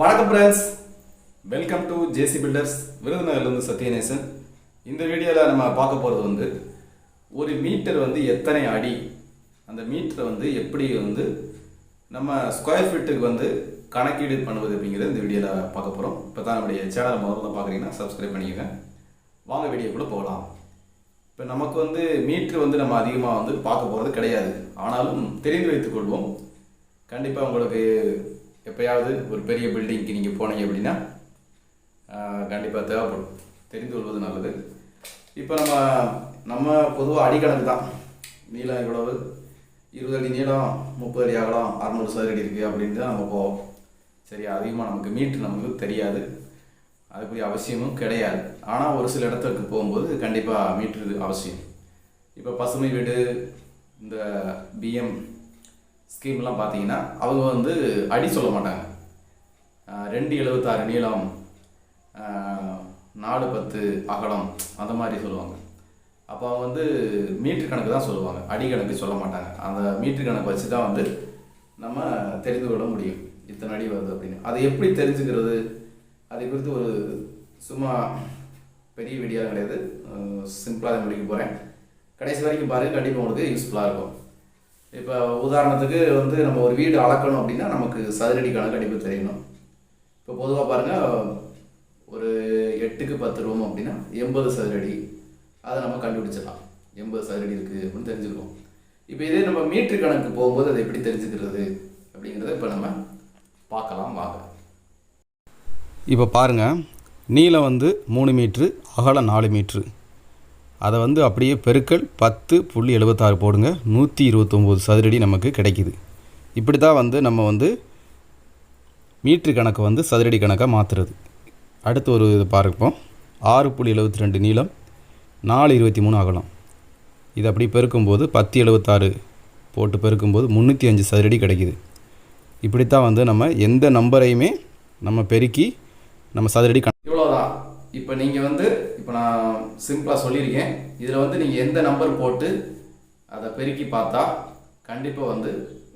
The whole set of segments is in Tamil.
வணக்கம் friends welcome to JC builders விருதுநகர்லேருந்து Sathyanesan. இந்த வீடியோவில் நம்ம பார்க்க போகிறது வந்து ஒரு மீட்டர் வந்து எத்தனை அடி? அந்த மீட்டரை வந்து எப்படி வந்து நம்ம ஸ்கொயர் ஃபீட்டுக்கு வந்து கணக்கீடு பண்ணுவது அப்படிங்கிறத இந்த வீடியோவில் பார்க்க போகிறோம் இப்போ தான் நம்முடைய சேனலை முதல்ல பார்க்குறீங்கன்னா சப்ஸ்கிரைப் பண்ணிக்கோங்க. வாங்க வீடியோக்குள்ளே போகலாம். இப்போ நமக்கு வந்து மீட்ரு வந்து நம்ம அதிகமாக வந்து பார்க்க போகிறது கிடையாது. ஆனாலும் தெரிந்து வைத்துக் கொள்வோம். கண்டிப்பாக உங்களுக்கு எப்பயாவது ஒரு பெரிய பில்டிங்க்கு நீங்கள் போனீங்க அப்படின்னா கண்டிப்பாக தேவைப்படும். தெரிந்து கொள்வது நல்லது. இப்போ நம்ம நம்ம பொதுவாக அடிக்கணக்கு தான். நீளம் எவ்வளவு? இருபது அடி நீளம் முப்பது அடி அகலம் அறநூறு சதுர அடி இருக்குது அப்படின்னு தான் நம்ம போவோம். சரி அதிகமாக நமக்கு மீட்ரு நமக்கு தெரியாது. அதுக்குரிய அவசியமும் கிடையாது. ஆனால் ஒரு சில இடத்துக்கு போகும்போது கண்டிப்பாக மீட்ரு அவசியம். இப்போ பசுமை வீடு இந்த பிஎம் ஸ்கீம்லாம் பார்த்தீங்கன்னா அவங்க வந்து அடி சொல்ல மாட்டாங்க. ரெண்டு எழுபத்தாறு நீளம் நாலு பத்து அகலம் அந்த மாதிரி சொல்லுவாங்க. அப்போ அவங்க வந்து மீட்ரு கணக்கு தான் சொல்லுவாங்க. அடி கணக்கு சொல்ல மாட்டாங்க. அந்த மீட்ரு கணக்கு வச்சு தான் வந்து நம்ம தெரிந்து கொள்ள முடியும். இத்தனை அடி வருது அப்படின்னு. அதை எப்படி தெரிஞ்சுக்கிறது? அதை குறித்து ஒரு சும்மா பெரிய வீடியோ கிடையாது. சிம்பிளாக முடிக்க போகிறேன் கடைசி வரைக்கும் பாருங்கள் கண்டிப்பாக உங்களுக்கு யூஸ்ஃபுல்லாக இருக்கும். இப்போ உதாரணத்துக்கு வந்து நம்ம ஒரு வீடு அளக்கணும் அப்படின்னா நமக்கு சதுரடி கணக்கு கண்டிப்பாக தெரியணும். இப்போ பொதுவாக பாருங்கள் ஒரு எட்டுக்கு பத்து ரூம் அப்படின்னா எண்பது சதுரடி. அதை நம்ம கண்டுபிடிச்சிடலாம். எண்பது சதுரடி இருக்குது அப்படின்னு தெரிஞ்சுக்கிறோம் இப்போ இதே நம்ம மீட்ரு கணக்கு போகும்போது அதை எப்படி தெரிஞ்சுக்கிறது அப்படிங்கிறத இப்போ நம்ம பார்க்கலாம் வாங்க. இப்போ பாருங்கள் நீளம் வந்து மூணு மீட்ரு அகலம் நாலு மீட்ரு அதை வந்து அப்படியே பெருக்கல் பத்து புள்ளி எழுபத்தாறு போடுங்க. நூற்றி இருபத்தொம்போது சதுரடி நமக்கு கிடைக்கிது. இப்படி தான் வந்து நம்ம வந்து மீட்ரு கணக்கு வந்து சதுரடி கணக்காக மாற்றுறது அடுத்து ஒரு இது பார்ப்போம். ஆறு புள்ளி எழுபத்தி ரெண்டு நீளம் நாலு இருபத்தி மூணு அகலம். இது அப்படி பெருக்கும்போது பத்து எழுபத்தாறு போட்டு பெருக்கும்போது முந்நூற்றி அஞ்சு சதுரடி கிடைக்குது. இப்படித்தான் வந்து நம்ம எந்த நம்பரையுமே நம்ம பெருக்கி நம்ம சதுரடி கண இவ்வளோதான் இப்போ நீங்கள் வந்து இப்போ நான் சிம்பிளாக சொல்லியிருக்கேன். இதில் வந்து நீங்கள் எந்த நம்பர் போட்டு அதை பெருக்கி பார்த்தா கண்டிப்பாக வந்து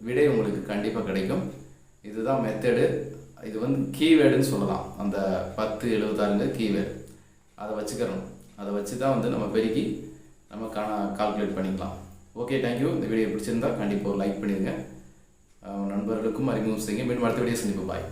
விடை உங்களுக்கு கண்டிப்பாக கிடைக்கும். இதுதான் மெத்தடு இது வந்து கீவேர்டுன்னு சொல்லலாம். அந்த பத்து எழுபத்தாறுங்க கீவேர்டு அதை வச்சுக்கிறோம் அதை வச்சு தான் வந்து நம்ம பெருக்கி நம்ம காண கால்குலேட் பண்ணிக்கலாம். ஓகே தேங்க்யூ இந்த வீடியோ பிடிச்சிருந்தா கண்டிப்பாக லைக் பண்ணிடுங்க நண்பர்களுக்கும் அறிமுகம் செய்யுங்க. மீண்டும் அடுத்த வீடியோ சந்திப்போம். பாய்